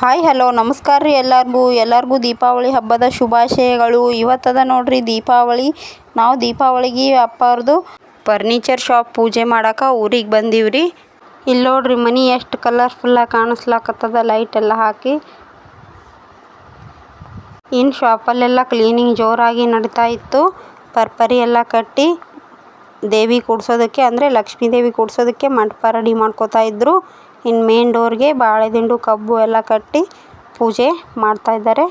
Hi hello ನಮಸ್ಕಾರ ರೀ ಎಲ್ಲರಿಗೂ. ಎಲ್ಲರಿಗೂ ದೀಪಾವಳಿ ಹಬ್ಬದ ಶುಭಾಶಯಗಳು. ಇವತ್ತದ ನೋಡ್ರಿ ದೀಪಾವಳಿ. ನಾವು ದೀಪಾವಳಿಗೆ ಅಪ್ಪಾರ್ದು ಫರ್ನಿಚರ್ ಶಾಪ್ ಪೂಜೆ ಮಾಡೋಕೆ ಊರಿಗೆ ಬಂದೀವ್ರಿ ಇಲ್ಲಿ ನೋಡ್ರಿ ಮನೆ ಎಷ್ಟು ಕಲರ್ಫುಲ್ಲಾಗಿ ಕಾಣಿಸ್ಲಾಕತ್ತದ. ಲೈಟ್ ಎಲ್ಲ ಹಾಕಿ. ಇನ್ನು ಶಾಪಲ್ಲೆಲ್ಲ ಕ್ಲೀನಿಂಗ್ ಜೋರಾಗಿ ನಡೀತಾ ಇತ್ತು. ಪರ್ಪರಿ ಎಲ್ಲ ಕಟ್ಟಿ. ದೇವಿ ಕೂಡ್ಸೋದಕ್ಕೆ ಅಂದರೆ ಲಕ್ಷ್ಮೀ ದೇವಿ ಕೂಡ್ಸೋದಕ್ಕೆ ಮಂಟಪ ರೆಡಿ ಮಾಡ್ಕೋತಾ ಇದ್ರು. ಇನ್ನು ಮೇನ್ ಡೋರ್ಗೆ ಬಾಳೆದಿಂಡು ಕಬ್ಬು ಎಲ್ಲ ಕಟ್ಟಿ ಪೂಜೆ ಮಾಡ್ತಾ ಇದ್ದಾರೆ.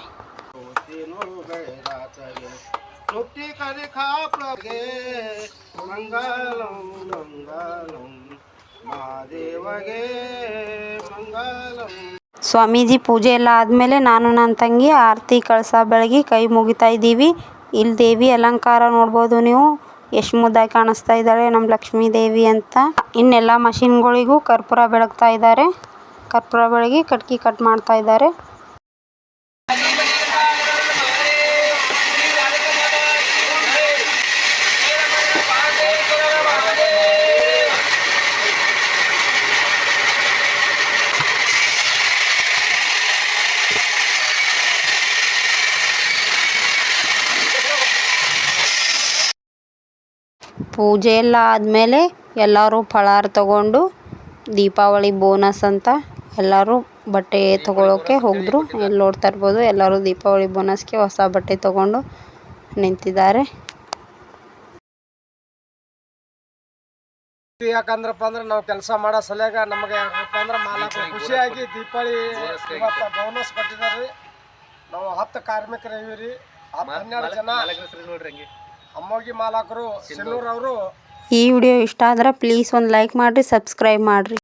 ಸ್ವಾಮೀಜಿ ಪೂಜೆ ಎಲ್ಲ ಆದಮೇಲೆ ನಾನು ನನ್ನ ತಂಗಿ ಆರತಿ ಕಳಸ ಬೆಳಗಿ ಕೈ ಮುಗಿತಾ ಇದ್ದೀವಿ. ಇಲ್ಲಿ ದೇವಿ ಅಲಂಕಾರ ನೋಡ್ಬೋದು ನೀವು. ಎಷ್ಟು ಮುದ್ದಾಗಿ ಕಾಣಿಸ್ತಾ ಇದ್ದಾಳೆ ನಮ್ಮ ಲಕ್ಷ್ಮೀ ದೇವಿ ಅಂತ. ಇನ್ನೆಲ್ಲ ಮಷಿನ್ಗಳಿಗೂ ಕರ್ಪೂರ ಬೆಳಗ್ತಾ ಇದ್ದಾರೆ. ಕರ್ಪೂರ ಬೆಳಗಿ ಕಟ್ಟಿಗೆ ಕಟ್ ಮಾಡ್ತಾ ಇದ್ದಾರೆ. ಪೂಜೆ ಎಲ್ಲ ಆದಮೇಲೆ ಎಲ್ಲರೂ ಫಳಾರ ತಗೊಂಡು ದೀಪಾವಳಿ ಬೋನಸ್ ಅಂತ ಎಲ್ಲರೂ ಬಟ್ಟೆ ತಗೊಳ್ಳೋಕೆ ಹೋಗಿದ್ರು. ಇಲ್ಲಿ ನೋಡ್ತಾ ಇರ್ಬೋದು ಎಲ್ಲರೂ ದೀಪಾವಳಿ ಬೋನಸ್ಗೆ ಹೊಸ ಬಟ್ಟೆ ತಗೊಂಡು ನಿಂತಿದ್ದಾರೆ. ಯಾಕಂದ್ರಪ್ಪ ಅಂದ್ರೆ ನಾವು ಕೆಲಸ ಮಾಡೋ ಸಲಹೆ ನಮಗೆ ಯಾಕಪ್ಪ ಅಂದ್ರೆ ಮಾಲಕ ಖುಷಿಯಾಗಿ ದೀಪಾವಳಿ ಇವತ್ತು ಬೋನಸ್ ಕೊಟ್ಟಿದ್ದಾರೆ. ನಾವು ಹತ್ತು ಕಾರ್ಮಿಕರು ಇವ್ರಿ ಹನ್ನೆರಡು ಜನ. ಅಮ್ಮೋಗಿ ಮಾಲಕರು ಈ ವಿಡಿಯೋ ಇಷ್ಟ ಆದ್ರೆ ಪ್ಲೀಸ್ ಒಂದು ಲೈಕ್ ಮಾಡಿರಿ ಸಬ್ಸ್ಕ್ರೈಬ್ ಮಾಡಿರಿ.